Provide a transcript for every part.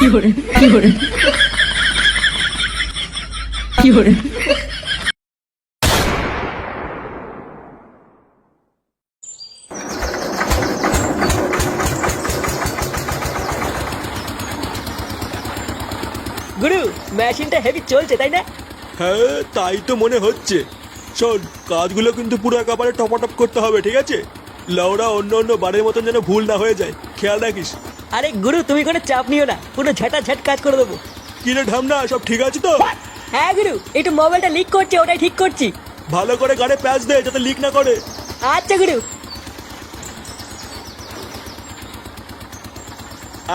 গুরু মেশিনটা হেভি চলছে তাই না? হ্যাঁ তাই তো মনে হচ্ছে। শোন কাজগুলো কিন্তু পুরো একেবারে টপাটপ করতে হবে ঠিক আছে? লাউরা অন্য অন্য বারের মতন যেন ভুল না হয়ে যায়। খেয়াল রাখিস। আরে গুরু তুমি কোনো চাপ নিও না। পুরো ঝাঁটা ঝাট কাজ করে দেবো। কিরে ঢামনা সব ঠিক আছে তো? হ্যাঁ গুরু একটু মোবাইলটা লিক করছে ওটাই ঠিক করছি। ভালো করে গাড়ে প্যাচ দে যাতে লিক না করে। আচ্ছা গুরু।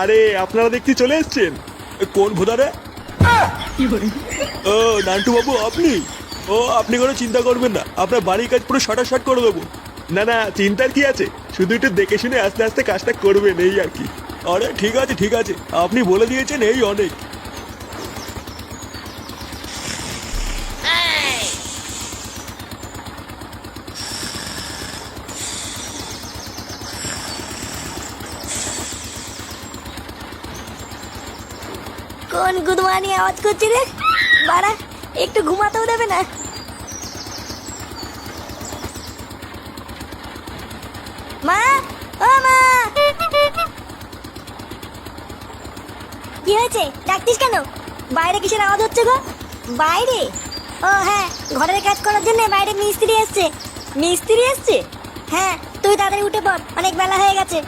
আরে আপনারা দেখতে চলে এসছেন? কোন ভোদারে，ও নান্টু বাবু আপনি? ও আপনি কোনো চিন্তা করবেন না। আপনার বাড়ির কাজ পুরো শর্ট শর্ট করে দেবো। না না চিন্তার কি আছে? শুধু একটু দেখে শুনে আস্তে আস্তে কাজটা করবেন এই আর কি। আরে, ঠিক আছে ঠিক আছে। আপনি বলে দিয়েছেন এই অনেক। কোন গুদমানি আওয়াজ করছে রে? বাড়া, একটু ঘুমাতেও দেবে না? কি হয়েছে? ডাকতিস কেন? বাইরে কিসের আওয়াজ হচ্ছে গো? বাইরে? ও হ্যাঁ ঘরের কাজ করার জন্য বাইরে মিস্ত্রি এসছে। মিস্ত্রি এসছে? হ্যাঁ তুই তাড়াতাড়ি উঠে পড় অনেক বেলা হয়ে গেছে।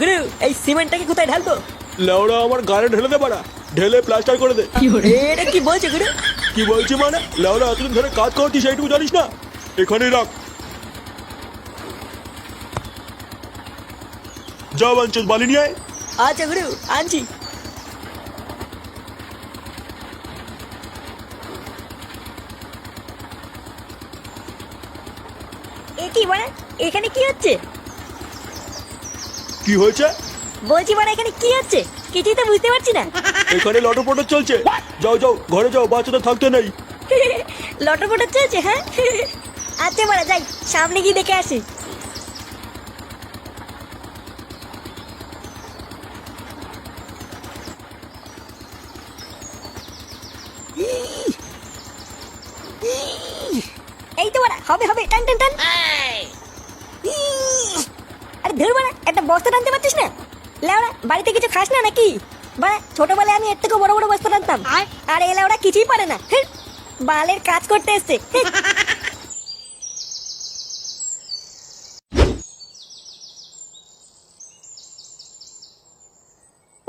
গুরু এই সিমেন্টটাকে কোথায় ঢালবো লেওড়া আমার গাড়ি ঢেলে দে বাড়া ঢেলে প্লাস্টার করে দে，এটা কি বলছে গুরু? কি বলছি মানে? লেওড়া এতদিন ধরে কাজ করছিস সেইটুকু জানিস না? এখানেই রাখ। যাও বাঞ্চল বালি নিয়ে আয়। আচ্ছা গুরু আনছি। এ কি মানে এখানে কি হচ্ছে? কি হয়েছে? বলছি মানে এখানে কি হচ্ছে? কিছুই তো বুঝতে পারছি না। এখানে লটর পটর চলছে। যাও যাও ঘরে যাও বাচ্চাদের থাকতে নেই। লটর পটর চলছে হ্যাঁ? আচ্ছা মানে যাই সামনে গিয়ে দেখে আসি। এই তো বাড়া হবে হবে টান টান টান। আরে ধর বাড়া একটা বস্তা টানতে পারছিস না? লেওড়া বাড়িতে কিছু খাস না নাকি? বাড়া ছোটবেলায় আমি এর থেকে বড় বড় বস্তা টানতাম। আর এ লেওড়া কিছুই পারে না। বালের কাজ করতে এসছে।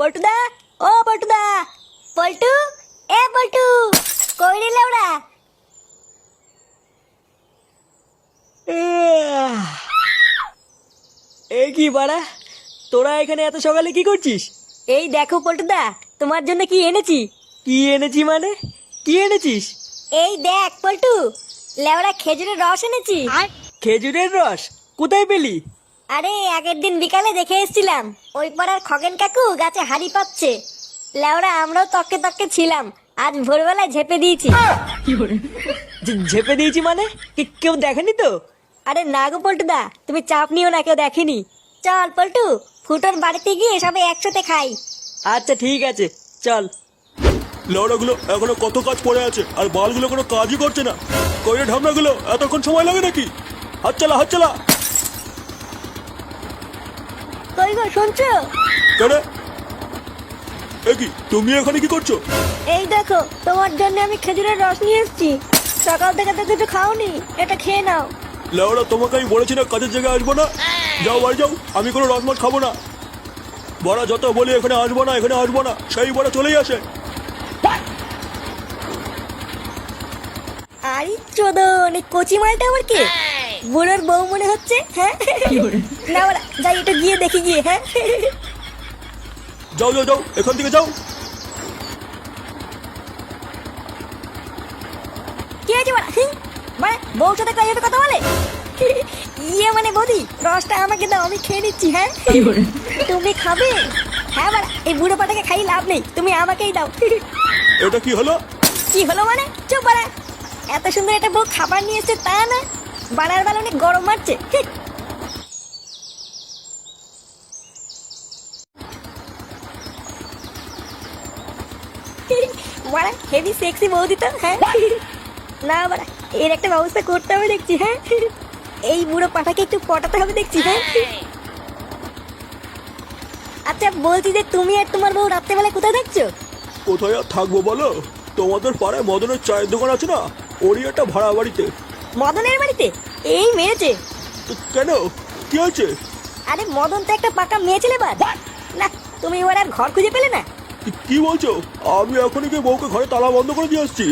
পল্টুদা ও পল্টুদা। পল্টু এ পল্টু কই রে লেওড়া এই কি বাড়া তোরা এখানে এত সকালে কি করছিস? এই দেখো পল্টুদা তোমার জন্য কি এনেছি? কি এনেছি মানে? কি এনেছিস? এই দেখ পল্টু লেওড়া খেজুরের রস এনেছি। খেজুরের রস? কোথায় পেলি? আরে আগের দিন বিকালে দেখে এসেছিলাম। ওই পাড়ার খগেন কাকু গাছে হাড়ি পাচ্ছে লেওড়া আমরাও তককে তককে ছিলাম। আজ ভোরবেলায় ঝেপে দিয়েছি। ঝেপে দিয়েছি মানে? কি- কেউ দেখেনি তো? আরে না গো পল্টুদা তুমি চাপ নিও না কেউ দেখেনি। চল পল্টু ফুটোর বাড়িতে গিয়ে সবাই একসাথে খাই। আচ্ছা ঠিক আছে চল। লেওড়াগুলো এখনও কত কাজ পড়ে আছে আর বালগুলো কোনো কাজই করছে না। কইরে ঢামনাগুলো এতক্ষণ সময় লাগে নাকি? হাত চালা হাত চালা। কই গো শুনছো? কেন? এ কি তুমি এখানে কি করছ? এই দেখো তোমার জন্য আমি খেজুরের রস নিয়ে এসেছি। সকাল থেকে তো কিছু খাওনি এটা খেয়ে নাও। তোমাকে আমি বলেছি না কাজের জায়গায় আসব না? যাও বাড়ি যাও আমি কোনো রসমাট খাব না। বড়া যত বলি এখানে আসব না এখানে আসব না সেই বড়া চলেই আসে। আরে চোদন এই কচি মালটা আমার কে? বুড়োর বউ মনে হচ্ছে হ্যাঁ? না যাই এটা গিয়ে দেখি গিয়ে হ্যাঁ? যাও যাও যাও এখান থেকে যাও। কি বাড়া সাথে কথা বলে? ইয়ে মানে বৌদি রসটা আমাকে দাও আমি খেয়ে নিচ্ছি হ্যাঁ? তুমি খাবে? হ্যাঁ বাড়া এই বুড়ো পাটাকে খাই লাভ নেই তুমি আমাকেই দাও। এটা কি হলো? কি হলো মানে? চুপ বাড়া এত সুন্দর একটা বউ খাবার নিয়েছে তা না। বানার বেলা অনেক গরম মারছে বাড়া হেভি সেক্সি তো হ্যাঁ। না বাড়া এর একটা ব্যবস্থা করতে হবে দেখছি হ্যাঁ। এই বুড়ো পাঠাকে একটু পটাতে হবে দেখছি হ্যাঁ। আচ্ছা বলছি যে তুমি আর তোমার বউ রাত্রেবেলা কোথায় দেখছ কোথায় আর থাকব বলো? তোমাদের পাড়ায় মদনের চায়ের দোকান আছে না? ওরই একটা ভাড়া বাড়িতে। মদনের বাড়িতে? এই মেরেছে। তো কেন? কি হয়েছে? আরে মদন তো একটা পাকা মেয়ে ছেলে বাদ। না তুমি এবার আর ঘর খুঁজে পেলে না? কি- বলছো? আমি এখনই গিয়ে বউকে ঘরে তালা বন্ধ করে দিয়ে আসছি।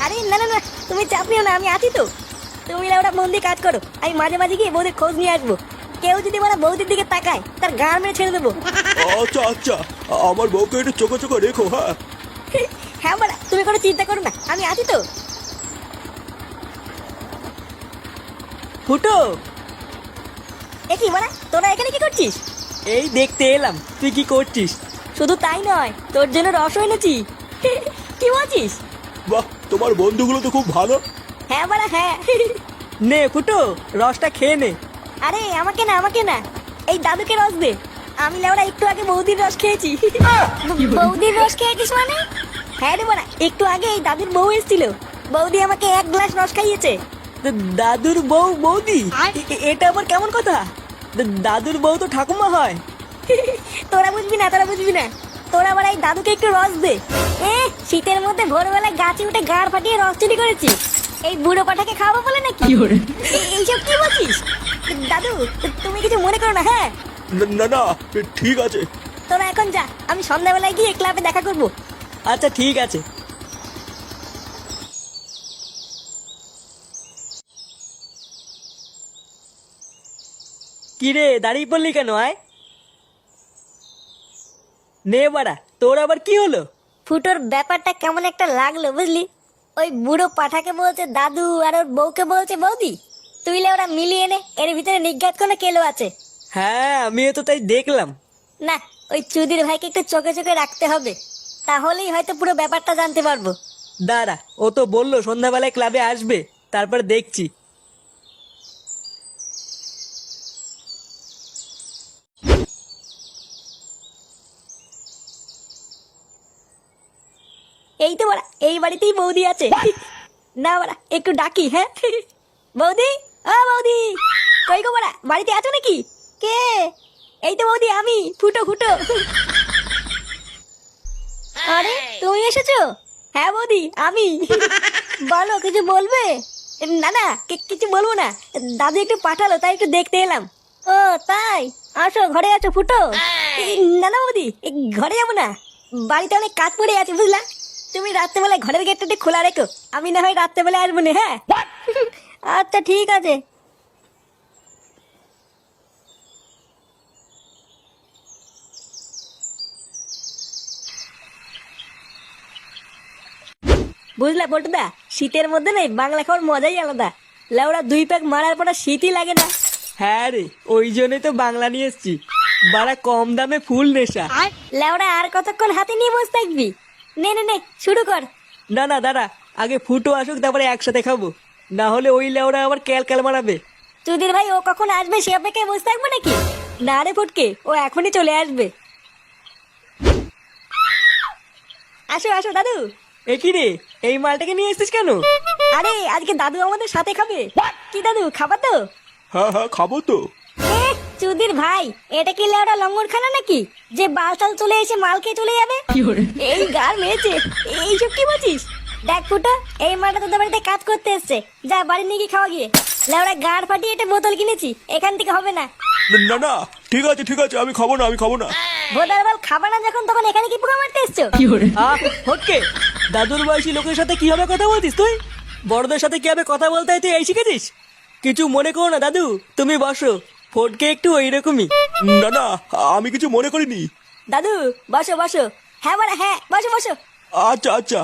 আরে না না না তুমি চাপ নিও না আমি আছি তো। তুমি ওরা মন দিয়ে কাজ করো আমি মাঝে মাঝে গিয়ে বৌদির খোঁজ নিয়ে আসব। কেউ যদি ওরা বৌদির দিকে তাকায় তার গান মেরে ছেড়ে দেবো। আচ্ছা আচ্ছা আমার বউকে একটু চোখে চোখে রেখো হ্যাঁ। হ্যাঁ বাড়া তুমি কোনো চিন্তা করো না আমি আছি তো। ফুটো! এ কি বাড়া তোরা এখানে কি করছিস? এই দেখতে এলাম তুই কি করছিস? শুধু তাই নয় তোর জন্য রস এনেছি। কি বলছিস? বাহ তোমার বন্ধুগুলো তো খুব ভালো। হ্যাঁ বাড়া হ্যাঁ। নে ফুটো রসটা খেয়ে নে। আরে আমাকে না আমাকে না এই দাদুকে রস দে। আমি লেওড়া একটু আগে বৌদির রস খেয়েছি। বৌদির রস খেয়েছিস মানে? হ্যাঁ রে বাড়া একটু আগে এই দাদুর বউ এসেছিল। বৌদি আমাকে এক গ্লাস রস খাইয়েছে। দাদুর বউ বৌদি। এটা আবার কেমন কথা? দাদুর বউ তো ঠাকুমা হয়। তোরা বুঝবি না তোরা বুঝবি না। তোরা আবার এই দাদুকে একটু রস দে। এ শীতের মধ্যে ভোরবেলায় গাছে উঠে গাড় ফাটিয়ে রস চুরি করেছি এই বুড়ো পাঠাকে খাওয়াবো বলে নাকি? কি hore এইসব কি বলছিস? দাদু তুমি কিছু মনে করো না হ্যাঁ? না- না না ঠিক আছে। তোরা এখন যা আমি সন্ধ্যাবেলায় গিয়ে ক্লাবে দেখা করব। আচ্ছা ঠিক আছে। কিরে দাঁড়িয়ে পড়লি কেন আয়। নে বাড়া তোর আবার কি হলো? ফুটোর ব্যাপারটা কেমন একটা লাগল বুঝলি? ওই বুড়ো পাঠাকে বলছে দাদু আর ওর বউকে বলছে বৌদি। তুইলে ওরা মিলিয়ে নে এর ভিতরে নিজ্ঞাত কোনো কেলো আছে। হ্যাঁ আমিও তো তাই দেখলাম। না ওই চুদির ভাইকে একটু চোখে চোখে রাখতে হবে। তাহলেই হয়তো পুরো ব্যাপারটা জানতে পারব। দাঁড়া ও তো বলল সন্ধ্যাবেলায় ক্লাবে আসবে তারপর দেখছি। এই তো বড়া এই বাড়িতেই বৌদি আছে। না বড়া একটু ডাকি হ্যাঁ? বৌদি? ও বৌদি! কই গো বড়া বাড়িতে আছো নাকি? কে? এই তো বৌদি আমি ফুটো ফুটো। আরে তুমি এসেছ? হ্যাঁ বৌদি আমি। বলো কিছু বলবে? না না কিছু বলব না। দাদু একটু পাঠালো তাই একটু দেখতে এলাম। ও তাই? আসো ঘরে আছো ফুটো? না না বৌদি ঘরে যাব না। বাড়িতে অনেক কাজ পড়ে আছে বুঝলা? তুমি রাত্রেবেলায় ঘরের গেটটা খোলা রেখো। আমি না হয় রাত্রেবেলায় আসব না হ্যাঁ? আচ্ছা ঠিক আছে। বুঝলা বটদা শীতের মধ্যে নেই বাংলা খাওয়ার মজাই আলাদা। লাউড়া দুই প্যাক মারার পর শীতই লাগে না। হ্যাঁ রে ওই জন্যই তো বাংলা নিয়ে এসছি। বাড়া কম দামে ফুল নেশা। লেওড়া আর কতক্ষণ হাতে নিয়ে বসে থাকবি? নে নে নে শুরু কর। না না দাঁড়া আগে ফুটো আসুক তারপরে একসাথে খাব। না হলে ওই লেওরা আবার ক্যাল ক্যাল মারাবে। চুদির ভাই ও কখন আসবে সে অপেক্ষায় বসে থাকব নাকি? না রে ফুটকে ও এখনই চলে আসবে। আসো আসো দাদু। এ কি রে এই মালটাকে নিয়ে এসেছিস কেন? আরে আজকে দাদু আমাদের সাথে খাবে। কি দাদু খাবা তো? হ্যাঁ হ্যাঁ খাব তো। চুদির ভাই এটা কি লেওড়া লঙ্গর খানা নাকি? যে বালতাল চলে এসে মাল খেয়ে চলে যাবে? এই গার মেরেছে। এইসব কি বলছিস? দেখ ফুটো এই মাটা তোদের বাড়িতে কাজ করতে এসছে। যা বাড়ি নিয়ে গিয়ে খাওয়া গিয়ে। লেওড়া গাড় ফাটিয়ে একটা বোতল কিনেছি। এখান থেকে হবে না। না না ঠিক আছে ঠিক আছে আমি খাব না আমি খাব না। ভোদার বাল খাবা না যখন তখন এখানে কি পোকা মারতে এসছো? কি hore আহ দাদুর বয়সী লোকের সাথে কীভাবে কথা বলতিস তুই? বড়দের সাথে কীভাবে কথা বলতে হয় তুই এই শিখেছিস? কিছু মনে করো না দাদু। তুমি বসো। ফটকে একটু ওইরকমই। না না আমি কিছু মনে করিনি। দাদু বসো বসো। হ্যাঁ বলে হ্যাঁ বসো বসো। আচ্ছা আচ্ছা।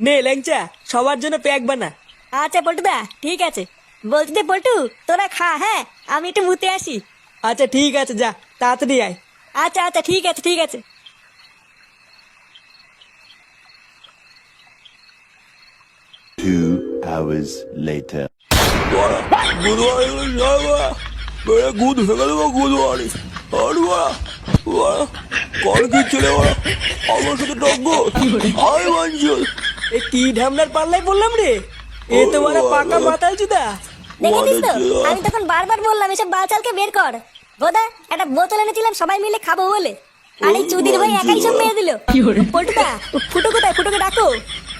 নে ল্যাংচা সবার জন্য প্যাক বানা। আচ্ছা পল্টুদা ঠিক আছে। বলছি যে পল্টু তোরা খা হ্যাঁ আমি একটু মুতে আসি। আচ্ছা ঠিক আছে যা তাড়াতাড়ি আয়। আচ্ছা আচ্ছা ঠিক আছে ঠিক আছে। Two hours later. Good morning বেড়ে গুদ ভেঙে দেবো গুড মর্নিং আর বাড়া বাড়া কর কি ছেলে বাড়া আমার সাথে টক্কো হাই মঞ্জুর এ কি ঢামনার পাল্লাই বললাম রে? এ তো মানে পাকা দেখেছিস তো আমি তখন বারবার বললাম এসব বালচালকে বের কর। বোধা একটা বোতল এনেছিলাম সবাই মিলে খাব বলে। আর এই চুদির ভাই একাই সব মেরে দিল। কি পল্টুদা ফুটো কোথায় ফুটোকে ডাকো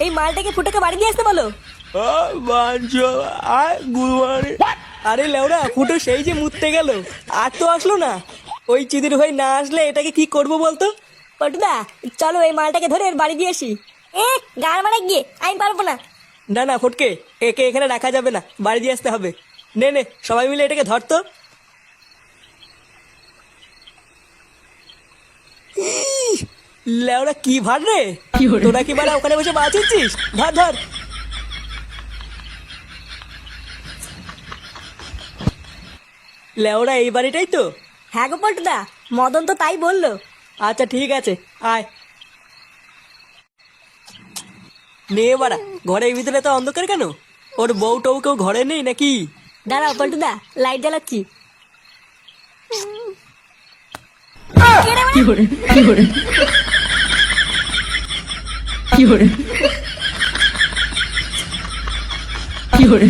এই মালটাকে ফুটোকে বাড়ি দিয়ে আসতে বলো। আরে লেওরা ফুটো সেই যে মুততে গেল আর তো আসলো না। ওই চিদির ভাই না আসলে এটাকে কি করব বলতো? পল্টুদা চলো এই মালটাকে ধরে এর বাড়ি দিয়ে আসি। এ গান মারা গিয়ে আমি পারব না। না না ফটকে একে এখানে রাখা যাবে না বাড়ি দিয়ে আসতে হবে। নে নে সবাই মিলে এটাকে ধরতো লেওরা কি ভার রে? তোরা কি বাড়া ওখানে বসে বাঁচিয়েছিস ধর ধর। লেওরা এই বাড়িটাই তো? হ্যাঁ গো পল্টুদা মদন তো তাই বলল। আচ্ছা ঠিক আছে আয়। নে বাড়া ঘরের ভিতরে তো অন্ধকার কেন? ওর বউ টউ কেউ ঘরে নেই নাকি? দাঁড়াও পল্টুদা লাইট জ্বালাচ্ছি। কি কি করে কি করে কি করে